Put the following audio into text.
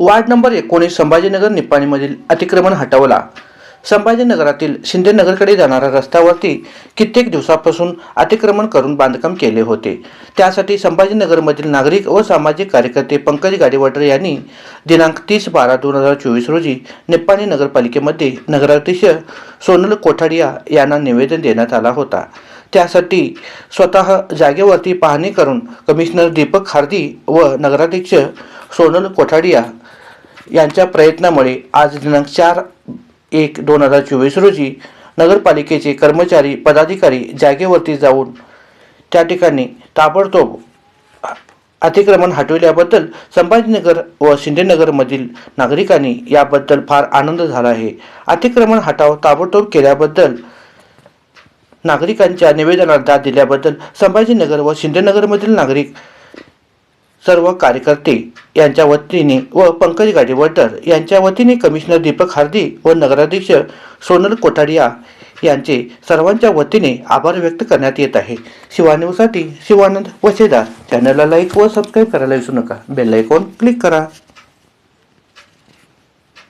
Ward number एकोणीस संभाजीनगर निपाणीमधील अतिक्रमण हटवला. संभाजीनगरातील शिंदेनगरकडे जाणाऱ्या रस्त्यावरती कित्येक दिवसापासून अतिक्रमण करून बांधकाम केले होते. त्यासाठी संभाजीनगरमधील नागरिक व सामाजिक कार्यकर्ते पंकज गाडीवाटर यांनी दिनांक तीस बारा दोन हजार चोवीस रोजी निप्पाणी नगरपालिकेमध्ये नगराध्यक्ष सोनल कोठाडिया यांना निवेदन देण्यात आला होता. त्यासाठी स्वतः जागेवरती पाहणी करून कमिशनर दीपक खार्दी व नगराध्यक्ष सोनल कोठाडिया यांच्या प्रयत्नामुळे आज दिनांक चार एक दोन हजार चोवीस रोजी नगरपालिकेचे कर्मचारी पदाधिकारी जागेवरती जाऊन त्या ठिकाणी ताबडतोब अतिक्रमण हटविल्याबद्दल संभाजीनगर व शिंदेनगरमधील नागरिकांनी याबद्दल फार आनंद झाला आहे. अतिक्रमण हटाव ताबडतोब केल्याबद्दल नागरिकांच्या निवेदनात दाद दिल्याबद्दल संभाजीनगर व शिंदेनगरमधील नागरिक सर्व कार्यकर्ते यांच्या वतीने व पंकज गाडीवटर यांच्या वतीने कमिशनर दीपक हार्दी व नगराध्यक्ष सोनल कोठारिया यांचे सर्वांच्या वतीने आभार व्यक्त करण्यात येत आहे. शिवान्यूसाठी शिवानंद वसेदार. चॅनलला लाईक व सबस्क्राईब करायला विसरू नका. बेल आयकॉन क्लिक करा.